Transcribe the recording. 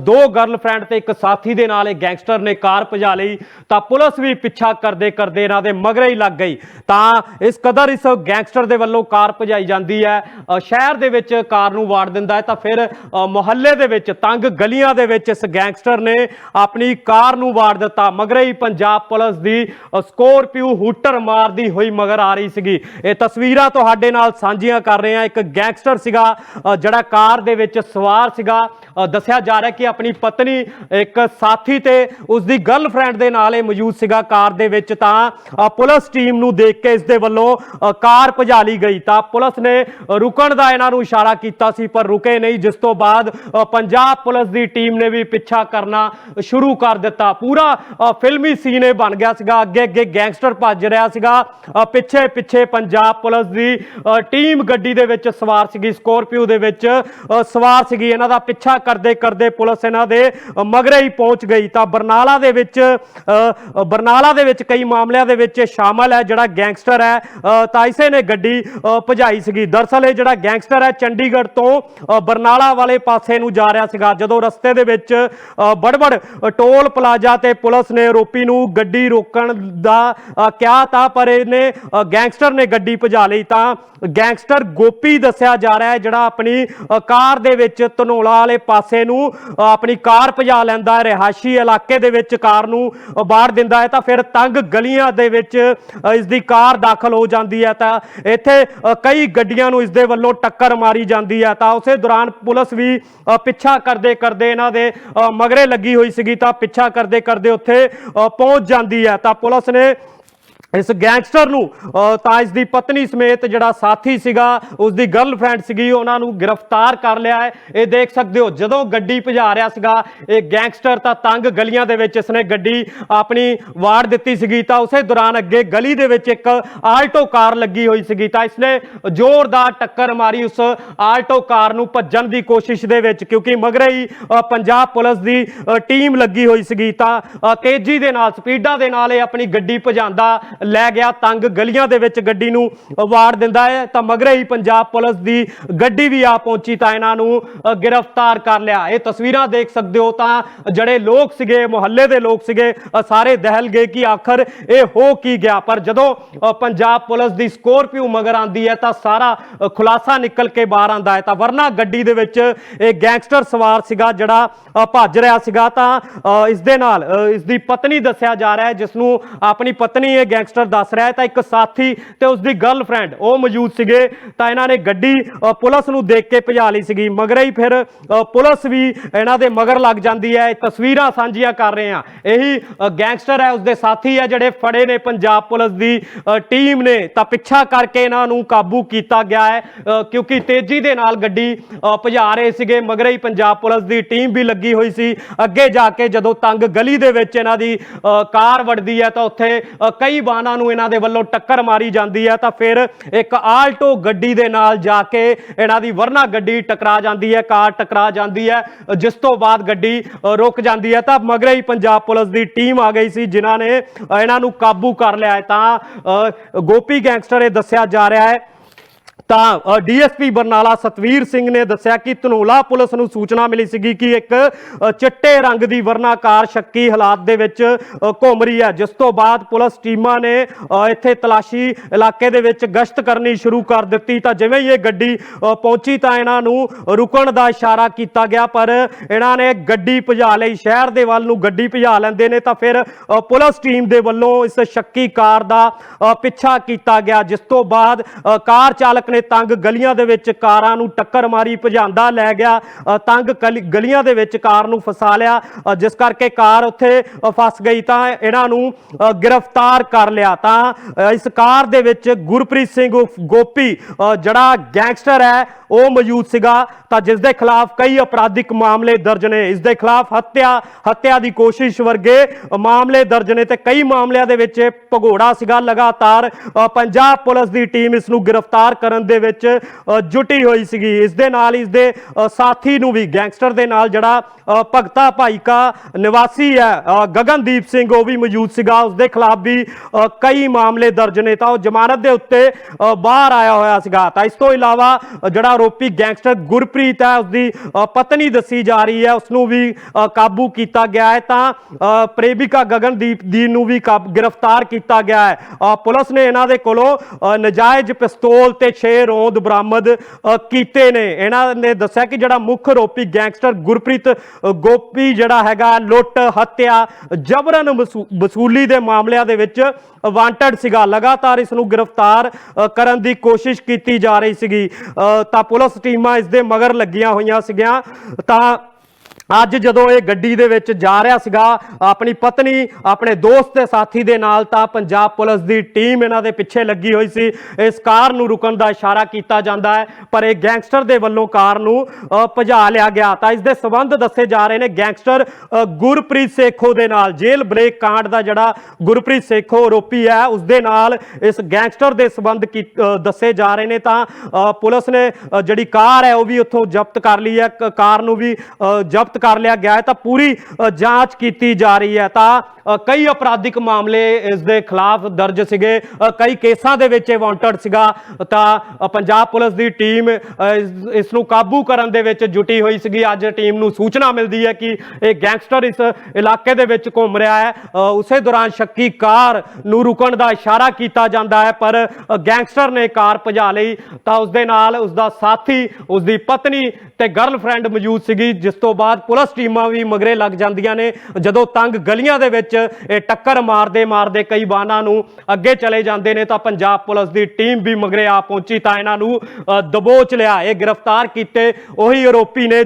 ਦੋ ਗਰਲਫ੍ਰੈਂਡ ਤੇ ਇੱਕ ਸਾਥੀ ਦੇ ਨਾਲ ਇਹ ਗੈਂਗਸਟਰ ਨੇ ਕਾਰ ਭਜਾ ਲਈ, ਤਾਂ ਪੁਲਿਸ ਵੀ ਪਿੱਛਾ ਕਰਦੇ ਕਰਦੇ ਇਹਨਾਂ ਦੇ ਮਗਰੇ ਹੀ ਲੱਗ ਗਈ। ਤਾਂ ਇਸ ਕਦਰ ਇਸ ਗੈਂਗਸਟਰ ਦੇ ਵੱਲੋਂ ਕਾਰ ਭਜਾਈ ਜਾਂਦੀ ਹੈ। ਸ਼ਹਿਰ ਦੇ ਵਿੱਚ ਕਾਰ ਨੂੰ ਵਾੜ ਦਿੰਦਾ ਹੈ, ਤਾਂ ਫਿਰ ਮੁਹੱਲੇ ਦੇ ਵਿੱਚ ਤੰਗ ਗਲੀਆਂ ਦੇ ਵਿੱਚ ਇਸ ਗੈਂਗਸਟਰ ਨੇ ਆਪਣੀ ਕਾਰ ਨੂੰ ਵਾੜ ਦਿੱਤਾ। ਮਗਰੇ ਹੀ ਪੰਜਾਬ ਪੁਲਿਸ ਦੀ ਸਕੋਰਪੀਓ ਹੂਟਰ ਮਾਰਦੀ ਹੋਈ ਮਗਰ ਆ ਰਹੀ ਸੀਗੀ। ਇਹ ਤਸਵੀਰਾਂ ਤੁਹਾਡੇ ਨਾਲ ਸਾਂਝੀਆਂ ਕਰ ਰਹੇ ਹਾਂ। ਇੱਕ ਗੈਂਗਸਟਰ ਸੀਗਾ ਜਿਹੜਾ ਕਾਰ ਦੇ ਵਿੱਚ ਸਵਾਰ ਸੀਗਾ। ਦੱਸਿਆ ਜਾ ਰਿਹਾ ਕਿ ਆਪਣੀ ਪਤਨੀ ਇੱਕ ਸਾਥੀ ਤੇ ਉਸ ਦੀ ਗਰਲਫ੍ਰੈਂਡ ਦੇ ਨਾਲ ਇਹ ਮੌਜੂਦ ਸੀਗਾ ਕਾਰ ਦੇ ਵਿੱਚ ਤਾਂ ਪੁਲਿਸ ਟੀਮ ਨੂੰ ਦੇਖ ਕੇ ਇਸ ਦੇ ਵੱਲੋਂ ਕਾਰ ਭਜਾ ਲਈ ਗਈ। ਤਾਂ ਪੁਲਿਸ ਨੇ ਰੁਕਣ ਦਾ ਇਹਨਾਂ ਨੂੰ ਇਸ਼ਾਰਾ ਕੀਤਾ ਸੀ ਪਰ ਰੁਕੇ ਨਹੀਂ। ਜਿਸ ਤੋਂ ਬਾਅਦ ਪੰਜਾਬ ਪੁਲਿਸ ਦੀ ਟੀਮ ਨੇ ਵੀ ਪਿੱਛਾ ਕਰਨਾ ਸ਼ੁਰੂ ਕਰ ਦਿੱਤਾ। ਪੂਰਾ ਫਿਲਮੀ ਸੀਨ ਇਹ ਬਣ ਗਿਆ ਸੀਗਾ। ਅੱਗੇ ਅੱਗੇ ਗੈਂਗਸਟਰ ਭੱਜ ਰਿਹਾ ਸੀਗਾ। ਪਿੱਛੇ ਪਿੱਛੇ ਪੰਜਾਬ ਪੁਲਿਸ ਦੀ ਅ, ਟੀਮ ਗੱਡੀ ਦੇ ਵਿੱਚ ਸਵਾਰ ਸੀਗੀ। ਸਕੋਰਪੀਓ ਦੇ ਵਿੱਚ ਸਵਾਰ ਸੀਗੀ। ਇਹਨਾਂ ਦਾ ਪਿੱਛਾ ਕਰਦੇ ਕਰਦੇ ਪੁਲਿਸ ਇਹਨਾਂ ਦੇ ਮਗਰੇ ਹੀ ਪਹੁੰਚ ਗਈ। ਤਾਂ ਬਰਨਾਲਾ ਦੇ ਵਿੱਚ ਬਰਨਾਲਾ ਦੇ ਵਿੱਚ ਕਈ ਮਾਮਲਿਆਂ ਦੇ ਵਿੱਚ ਇਹ ਸ਼ਾਮਲ ਹੈ, ਜਿਹੜਾ ਗੈਂਗਸਟਰ ਹੈ। ਤਾਂ ਇਸੇ ਨੇ ਗੱਡੀ ਭਜਾਈ ਸੀਗੀ। ਦਰਸਲ ਇਹ ਜਿਹੜਾ ਗੈਂਗਸਟਰ ਹੈ, ਚੰਡੀਗੜ੍ਹ ਤੋਂ ਬਰਨਾਲਾ ਵਾਲੇ ਪਾਸੇ ਨੂੰ ਜਾ ਰਿਹਾ ਸੀਗਾ। ਜਦੋਂ ਰਸਤੇ ਦੇ ਵਿੱਚ ਬੜਬੜ ਟੋਲ ਪਲਾਜ਼ਾ ਤੇ ਪੁਲਿਸ ਨੇ ਆਰੋਪੀ ਨੂੰ ਗੱਡੀ ਰੋਕਣ ਦਾ ਕਿਹਾ ਤਾਂ ਪਰ ਇਹਨੇ ਗੈਂਗਸਟਰ ਨੇ ਗੱਡੀ ਭਜਾ ਲਈ। ਤਾਂ ਗੈਂਗਸਟਰ ਗੋਪੀ ਦੱਸਿਆ ਜਾ ਰਿਹਾ ਹੈ, ਜਿਹੜਾ ਆਪਣੀ ਕਾਰ ਦੇ ਵਿੱਚ ਧਨੋਲਾ ਵਾਲੇ ਪਾਸੇ ਨੂੰ ਆਪਣੀ ਕਾਰ ਭਜਾ ਲੈਂਦਾ ਹੈ ਰਿਹਾਸ਼ੀ ਇਲਾਕੇ ਦੇ ਵਿੱਚ ਕਾਰ ਨੂੰ ਬਾਹਰ ਦਿੰਦਾ ਹੈ ਤਾਂ ਫਿਰ ਤੰਗ ਗਲੀਆਂ ਦੇ ਵਿੱਚ ਅ, ਇਸ ਦੀ ਕਾਰ ਦਾਖਲ ਹੋ ਜਾਂਦੀ ਹੈ ਤਾਂ ਇੱਥੇ ਕਈ ਗੱਡੀਆਂ ਨੂੰ ਇਸ ਦੇ ਵੱਲੋਂ ਟੱਕਰ ਮਾਰੀ ਜਾਂਦੀ ਹੈ ਤਾਂ ਉਸੇ ਦੌਰਾਨ ਪੁਲਿਸ ਵੀ ਪਿੱਛਾ ਕਰਦੇ ਕਰਦੇ ਇਹਨਾਂ ਦੇ ਮਗਰੇ ਲੱਗੀ ਹੋਈ ਸੀਗੀ ਤਾਂ ਪਿੱਛਾ ਕਰਦੇ ਕਰਦੇ ਉੱਥੇ ਪਹੁੰਚ ਜਾਂਦੀ ਹੈ ਤਾਂ ਪੁਲਿਸ ਨੇ ਇਸ ਗੈਂਗਸਟਰ ਨੂੰ ਤਾਂ ਇਸ ਦੀ ਪਤਨੀ ਸਮੇਤ ਜਿਹੜਾ ਸਾਥੀ ਸੀਗਾ ਉਸ ਦੀ ਗਰਲਫ੍ਰੈਂਡ ਸੀਗੀ, ਉਹਨਾਂ ਨੂੰ ਗ੍ਰਿਫਤਾਰ ਕਰ ਲਿਆ ਹੈ। ਇਹ ਦੇਖ ਸਕਦੇ ਹੋ, ਜਦੋਂ ਗੱਡੀ ਭਜਾ ਰਿਹਾ ਸੀਗਾ, ਇਹ ਗੈਂਗਸਟਰ ਤਾਂ ਤੰਗ ਗਲੀਆਂ ਦੇ ਵਿੱਚ ਇਸਨੇ ਗੱਡੀ ਆਪਣੀ ਵਾੜ ਦਿੱਤੀ ਸੀਗੀ, ਤਾਂ ਉਸੇ ਦੌਰਾਨ ਅੱਗੇ ਗਲੀ ਦੇ ਵਿੱਚ ਇੱਕ ਆਲਟੋ ਕਾਰ ਲੱਗੀ ਹੋਈ ਸੀਗੀ, ਤਾਂ ਇਸਨੇ ਜ਼ੋਰਦਾਰ ਟੱਕਰ ਮਾਰੀ ਉਸ ਆਲਟੋ ਕਾਰ ਨੂੰ ਭੱਜਣ ਦੀ ਕੋਸ਼ਿਸ਼ ਦੇ ਵਿੱਚ, ਕਿਉਂਕਿ ਮਗਰੇ ਹੀ ਪੰਜਾਬ ਪੁਲਿਸ ਦੀ ਟੀਮ ਲੱਗੀ ਹੋਈ ਸੀਗੀ, ਤਾਂ ਤੇਜ਼ੀ ਦੇ ਨਾਲ, ਸਪੀਡਾਂ ਦੇ ਨਾਲ ਇਹ ਆਪਣੀ ਗੱਡੀ ਭਜਾਉਂਦਾ ਲੈ ਗਿਆ ਤੰਗ ਗਲੀਆਂ ਦੇ ਵਿੱਚ ਗੱਡੀ ਨੂੰ ਵਾੜ ਦਿੰਦਾ ਹੈ। ਤਾਂ ਮਗਰੇ ਹੀ ਪੰਜਾਬ ਪੁਲਿਸ ਦੀ ਗੱਡੀ ਵੀ ਆ ਪਹੁੰਚੀ ਤਾਂ ਇਹਨਾਂ ਨੂੰ ਗ੍ਰਿਫਤਾਰ ਕਰ ਲਿਆ। ਇਹ ਤਸਵੀਰਾਂ ਦੇਖ ਸਕਦੇ ਹੋ ਤਾਂ ਜਿਹੜੇ ਲੋਕ ਸੀਗੇ ਮੁਹੱਲੇ ਦੇ ਲੋਕ ਸੀਗੇ ਸਾਰੇ ਦਹਿਲ ਗਏ ਕਿ ਆਖਰ ਇਹ ਹੋ ਕੀ ਗਿਆ। ਪਰ ਜਦੋਂ ਪੰਜਾਬ ਪੁਲਿਸ ਦੀ ਸਕੋਰਪੀਓ ਮਗਰ ਆਂਦੀ ਹੈ ਤਾਂ ਸਾਰਾ ਖੁਲਾਸਾ ਨਿਕਲ ਕੇ ਬਾਹਰ ਆਂਦਾ ਹੈ। ਤਾਂ ਵਰਨਾ ਗੱਡੀ ਦੇ ਵਿੱਚ ਇਹ ਗੈਂਗਸਟਰ ਸਵਾਰ ਸੀਗਾ ਜਿਹੜਾ ਭੱਜ ਰਿਹਾ ਸੀਗਾ ਤਾਂ ਇਸ ਦੇ ਨਾਲ ਅ, ਇਸ ਦੀ ਪਤਨੀ ਦੱਸਿਆ ਜਾ ਰਿਹਾ ਹੈ ਜਿਸ ਨੂੰ ਆਪਣੀ ਪਤਨੀ ਇਹ ਗੈਂਗਸਟਰ ਦੱਸ ਰਿਹਾ ਹੈ ਤਾਂ ਇੱਕ ਸਾਥੀ ਤੇ ਉਸ ਦੀ ਗਰਲਫ੍ਰੈਂਡ ਉਹ ਮੌਜੂਦ ਸੀਗੇ। ਤਾਂ ਇਹਨਾਂ ਨੇ ਗੱਡੀ ਪੁਲਿਸ ਨੂੰ ਦੇਖ ਕੇ ਭਜਾ ਲਈ ਸੀਗੀ। ਮਗਰ ਹੀ ਫਿਰ ਪੁਲਿਸ ਵੀ ਇਹਨਾਂ ਦੇ ਮਗਰ ਲੱਗ ਜਾਂਦੀ ਹੈ। ਤਸਵੀਰਾਂ ਸਾਂਝੀਆਂ ਕਰ ਰਹੇ ਹਾਂ। ਇਹੀ ਗੈਂਗਸਟਰ ਹੈ ਉਸਦੇ ਸਾਥੀ ਹੈ ਜਿਹੜੇ ਫੜੇ ਨੇ ਪੰਜਾਬ ਪੁਲਿਸ ਦੀ ਟੀਮ ਨੇ। ਤਾਂ ਪਿੱਛਾ ਕਰਕੇ ਇਹਨਾਂ ਨੂੰ ਕਾਬੂ ਕੀਤਾ ਗਿਆ ਹੈ ਕਿਉਂਕਿ ਤੇਜ਼ੀ ਦੇ ਨਾਲ ਗੱਡੀ ਭਜਾ ਰਹੇ ਸੀਗੇ। ਮਗਰ ਹੀ ਪੰਜਾਬ ਪੁਲਿਸ ਦੀ ਟੀਮ ਵੀ ਲੱਗੀ ਹੋਈ ਸੀ। ਅੱਗੇ ਜਾ ਕੇ ਜਦੋਂ ਤੰਗ ਗਲੀ ਦੇ ਵਿੱਚ ਇਹਨਾਂ ਦੀ ਕਾਰ ਵੜਦੀ ਹੈ ਤਾਂ ਉੱਥੇ ਅ, ਕਈ ਵਾਹਨਾਂ ਨੂੰ ਇਹਨਾਂ ਦੇ ਵੱਲੋਂ ਟੱਕਰ ਮਾਰੀ ਜਾਂਦੀ ਹੈ ਤਾਂ ਫਿਰ ਇੱਕ ਆਲਟੋ ਗੱਡੀ ਦੇ ਨਾਲ ਜਾ ਕੇ ਇਹਨਾਂ ਦੀ ਵਰਨਾ ਗੱਡੀ ਟਕਰਾ ਜਾਂਦੀ ਹੈ ਕਾਰ ਟਕਰਾ ਜਾਂਦੀ ਹੈ ਜਿਸ ਤੋਂ ਬਾਅਦ ਗੱਡੀ ਰੁਕ ਜਾਂਦੀ ਹੈ ਤਾਂ ਮਗਰੇ ਹੀ ਪੰਜਾਬ ਪੁਲਿਸ ਦੀ ਟੀਮ ਆ ਗਈ ਸੀ ਜਿਨ੍ਹਾਂ ਨੇ ਇਹਨਾਂ ਨੂੰ ਕਾਬੂ ਕਰ ਲਿਆ ਹੈ। ਤਾਂ ਅ, ਗੋਪੀ ਗੈਂਗਸਟਰ ਇਹ ਦੱਸਿਆ ਜਾ ਰਿਹਾ ਹੈ ਤਾਂ ਡੀਐਸਪੀ ਬਰਨਾਲਾ ਸਤਵੀਰ ਸਿੰਘ ਨੇ ਦੱਸਿਆ ਕਿ ਧਨੋਲਾ ਪੁਲਿਸ ਨੂੰ ਸੂਚਨਾ ਮਿਲੀ ਸੀਗੀ ਕਿ ਇੱਕ ਚਿੱਟੇ ਰੰਗ ਦੀ ਵਰਨਾਕਾਰ ਸ਼ੱਕੀ ਹਾਲਾਤ ਦੇ ਵਿੱਚ ਘੁੰਮ ਰਹੀ ਹੈ। ਜਿਸ ਤੋਂ ਬਾਅਦ ਪੁਲਿਸ ਟੀਮਾਂ ਨੇ ਇੱਥੇ ਤਲਾਸ਼ੀ ਇਲਾਕੇ ਦੇ ਵਿੱਚ ਗਸ਼ਤ ਕਰਨੀ ਸ਼ੁਰੂ ਕਰ ਦਿੱਤੀ। ਤਾਂ ਜਿਵੇਂ ਹੀ ਇਹ ਗੱਡੀ ਪਹੁੰਚੀ ਤਾਂ ਇਹਨਾਂ ਨੂੰ ਰੁਕਣ ਦਾ ਇਸ਼ਾਰਾ ਕੀਤਾ ਗਿਆ, ਪਰ ਇਹਨਾਂ ਨੇ ਗੱਡੀ ਭਜਾ ਲਈ। ਸ਼ਹਿਰ ਦੇ ਵੱਲ ਨੂੰ ਗੱਡੀ ਭਜਾ ਲੈਂਦੇ ਨੇ ਤਾਂ ਫਿਰ ਪੁਲਿਸ ਟੀਮ ਦੇ ਵੱਲੋਂ ਇਸ ਸ਼ੱਕੀ ਕਾਰ ਦਾ ਪਿੱਛਾ ਕੀਤਾ ਗਿਆ। ਜਿਸ ਤੋਂ ਬਾਅਦ ਕਾਰ ਚਾਲਕ ਨੇ ਤੰਗ ਗਲੀਆਂ ਦੇ ਵਿੱਚ ਕਾਰਾਂ ਨੂੰ ਟੱਕਰ ਮਾਰੀ, ਭਜਾਂਦਾ ਲੈ ਗਿਆ ਤੰਗ ਗਲੀਆਂ ਦੇ ਵਿੱਚ ਕਾਰ ਨੂੰ ਫਸਾ ਲਿਆ ਜਿਸ ਕਰਕੇ ਕਾਰ ਉੱਥੇ ਫਸ ਗਈ ਤਾਂ ਇਹਨਾਂ ਨੂੰ ਗ੍ਰਿਫਤਾਰ ਕਰ ਲਿਆ। ਤਾਂ ਇਸ ਕਾਰ ਦੇ ਵਿੱਚ ਗੁਰਪ੍ਰੀਤ ਸਿੰਘ ਗੋਪੀ ਜਿਹੜਾ ਗੈਂਗਸਟਰ ਹੈ, ਉਹ ਮੌਜੂਦ ਸੀਗਾ। ਤਾਂ ਜਿਸ ਦੇ ਖਿਲਾਫ ਕਈ ਅਪਰਾਧਿਕ ਮਾਮਲੇ ਦਰਜ ਨੇ। ਇਸ ਦੇ ਖਿਲਾਫ ਹੱਤਿਆ ਹੱਤਿਆ ਦੀ ਕੋਸ਼ਿਸ਼ ਵਰਗੇ ਮਾਮਲੇ ਦਰਜ ਨੇ ਤੇ ਕਈ ਮਾਮਲਿਆਂ ਦੇ ਵਿੱਚ ਇਹ ਭਗੌੜਾ ਸੀਗਾ। ਲਗਾਤਾਰ ਪੰਜਾਬ ਪੁਲਿਸ ਦੀ ਟੀਮ ਇਸ ਨੂੰ ਗ੍ਰਿਫਤਾਰ ਕਰਨ ਕਰਨ ਦੇ ਵਿੱਚ ਜੁਟੀ ਹੋਈ ਸੀਗੀ। ਇਸ ਦੇ ਨਾਲ ਇਸ ਦੇ ਸਾਥੀ ਨੂੰ ਵੀ ਗੈਂਗਸਟਰ ਦੇ ਨਾਲ ਜਿਹੜਾ ਭਗਤਾ ਭਾਈਕਾ ਨਿਵਾਸੀ ਹੈ ਗਗਨਦੀਪ ਸਿੰਘ ਉਹ ਵੀ ਮੌਜੂਦ ਸੀਗਾ। ਉਸ ਦੇ ਖਿਲਾਫ ਵੀ ਕਈ ਮਾਮਲੇ ਦਰਜ ਨੇ। ਤਾਂ ਉਹ ਜ਼ਮਾਨਤ ਦੇ ਉੱਤੇ ਬਾਹਰ ਆਇਆ ਹੋਇਆ ਸੀਗਾ। ਤਾਂ ਇਸ ਤੋਂ ਇਲਾਵਾ ਜਿਹੜਾ ਆਰੋਪੀ ਗੈਂਗਸਟਰ ਗੁਰਪ੍ਰੀਤ ਹੈ ਉਸ ਦੀ ਪਤਨੀ ਦੱਸੀ ਜਾ ਰਹੀ ਹੈ। ਉਸ ਨੂੰ ਵੀ ਕਾਬੂ ਕੀਤਾ ਗਿਆ ਹੈ। ਤਾਂ ਪ੍ਰੇਮਿਕਾ ਗਗਨਦੀਪ ਦੀ ਨੂੰ ਵੀ ਕਾਬ- ਗ੍ਰਿਫਤਾਰ ਕੀਤਾ ਗਿਆ ਹੈ। ਪੁਲਿਸ ਨੇ ਇਹਨਾਂ ਦੇ ਕੋਲੋਂ ਅ, ਨਜਾਇਜ਼ ਪਿਸਤੌਲ ਤੇ 6 ਰੌਂਦ ਬਰਾਮਦ ਕੀਤੇ ਨੇ। ਇਹਨਾਂ ਨੇ ਦੱਸਿਆ ਕਿ ਜਿਹੜਾ ਮੁੱਖ ਆਰੋਪੀ ਗੈਂਗਸਟਰ ਗੁਰਪ੍ਰੀਤ ਗੋਪੀ ਜਿਹੜਾ ਹੈਗਾ ਲੁੱਟ ਹੱਤਿਆ ਜਬਰਨ ਵਸੂਲੀ ਦੇ ਮਾਮਲਿਆਂ ਦੇ ਵਿੱਚ ਵਾਂਟਡ ਸੀਗਾ। ਲਗਾਤਾਰ ਇਸ ਨੂੰ ਗ੍ਰਿਫਤਾਰ ਕਰਨ ਦੀ ਕੋਸ਼ਿਸ਼ ਕੀਤੀ ਜਾ ਰਹੀ ਸੀਗੀ। ਅ, ਤਾਂ ਪੁਲਿਸ ਟੀਮਾਂ ਇਸ ਦੇ ਮਗਰ ਲੱਗੀਆਂ ਹੋਈਆਂ ਸੀਗੀਆਂ। ਤਾਂ ਅੱਜ ਜਦੋਂ ਇਹ ਗੱਡੀ ਦੇ ਵਿੱਚ ਜਾ ਰਿਹਾ ਸੀਗਾ, ਆਪਣੀ ਪਤਨੀ, ਆਪਣੇ ਦੋਸਤ ਤੇ ਸਾਥੀ ਦੇ ਨਾਲ ਤਾਂ ਪੰਜਾਬ ਪੁਲਿਸ ਦੀ ਟੀਮ ਇਹਨਾਂ ਦੇ ਪਿੱਛੇ ਲੱਗੀ ਹੋਈ ਸੀ। ਇਸ ਕਾਰ ਨੂੰ ਰੁਕਣ ਦਾ ਇਸ਼ਾਰਾ ਕੀਤਾ ਜਾਂਦਾ ਹੈ, ਪਰ ਇਹ ਗੈਂਗਸਟਰ ਦੇ ਵੱਲੋਂ ਕਾਰ ਨੂੰ ਭਜਾ ਲਿਆ ਗਿਆ। ਤਾਂ ਇਸ ਦੇ ਸਬੰਧ ਦੱਸੇ ਜਾ ਰਹੇ ਨੇ ਗੈਂਗਸਟਰ ਗੁਰਪ੍ਰੀਤ ਸੇਖੋ ਦੇ ਨਾਲ। ਜੇਲ੍ਹ ਬ੍ਰੇਕ ਕਾਂਡ ਦਾ ਜਿਹੜਾ ਗੁਰਪ੍ਰੀਤ ਸੇਖੋ ਆਰੋਪੀ ਹੈ, ਉਸ ਦੇ ਨਾਲ ਇਸ ਗੈਂਗਸਟਰ ਦੇ ਸਬੰਧ ਕੀ- ਦੱਸੇ ਜਾ ਰਹੇ ਨੇ ਤਾਂ ਪੁਲਿਸ ਨੇ ਜਿਹੜੀ ਕਾਰ ਹੈ, ਉਹ ਵੀ ਉੱਥੋਂ ਜ਼ਬਤ ਕਰ ਲਈ ਹੈ। ਕ- ਕਾਰ ਨੂੰ ਵੀ ਜ਼ਬਤ ਜ਼ਬਤ ਕਰ ਲਿਆ ਗਿਆ ਹੈ ਤਾਂ ਪੂਰੀ ਜਾਂਚ ਕੀਤੀ ਜਾ ਰਹੀ ਹੈ। ਤਾਂ ਕਈ ਅਪਰਾਧਿਕ ਮਾਮਲੇ ਇਸ ਦੇ ਖਿਲਾਫ ਦਰਜ ਸੀਗੇ। ਕਈ ਕੇਸਾਂ ਦੇ ਵਿੱਚ ਇਹ ਵਾਂਟਡ ਸੀਗਾ। ਤਾਂ ਪੰਜਾਬ ਪੁਲਿਸ ਦੀ ਟੀਮ ਇਸ- ਇਸ ਨੂੰ ਕਾਬੂ ਕਰਨ ਦੇ ਵਿੱਚ ਜੁਟੀ ਹੋਈ ਸੀਗੀ। ਅੱਜ ਟੀਮ ਨੂੰ ਸੂਚਨਾ ਮਿਲਦੀ ਹੈ ਕਿ ਇਹ ਗੈਂਗਸਟਰ ਇਸ ਇਲਾਕੇ ਦੇ ਵਿੱਚ ਘੁੰਮ ਰਿਹਾ ਹੈ। ਉਸੇ ਦੌਰਾਨ ਸ਼ੱਕੀ ਕਾਰ ਨੂੰ ਰੁਕਣ ਦਾ ਇਸ਼ਾਰਾ ਕੀਤਾ ਜਾਂਦਾ ਹੈ, ਪਰ ਗੈਂਗਸਟਰ ਨੇ ਕਾਰ ਭਜਾ ਲਈ। ਤਾਂ ਉਸ ਦੇ ਨਾਲ ਉਸ ਦਾ ਸਾਥੀ ਉਸ ਦੀ ਪਤਨੀ ਤੇ ਗਰਲਫ੍ਰੈਂਡ ਮੌਜੂਦ ਸੀਗੀ, ਜਿਸ ਤੋਂ ਬਾਅਦ ਪੁਲਿਸ ਟੀਮਾਂ ਵੀ ਮਗਰੇ ਲੱਗ ਜਾਂਦੀਆਂ ਨੇ। ਜਦੋਂ ਤੰਗ ਗਲੀਆਂ ਦੇ ਵਿੱਚ ਇਹ ਟੱਕਰ ਮਾਰਦੇ ਮਾਰਦੇ ਕਈ ਵਾਹਨਾਂ ਨੂੰ ਅੱਗੇ ਚਲੇ ਜਾਂਦੇ ਨੇ ਤਾਂ ਪੰਜਾਬ ਪੁਲਿਸ ਦੀ ਟੀਮ ਵੀ ਮਗਰੇ ਆ ਪਹੁੰਚੀ ਤਾਂ ਇਹਨਾਂ ਨੂੰ ਅ, ਦਬੋਚ ਲਿਆ ਇਹ ਗ੍ਰਿਫਤਾਰ ਕੀਤੇ ਉਹੀ ਆਰੋਪੀ ਨੇ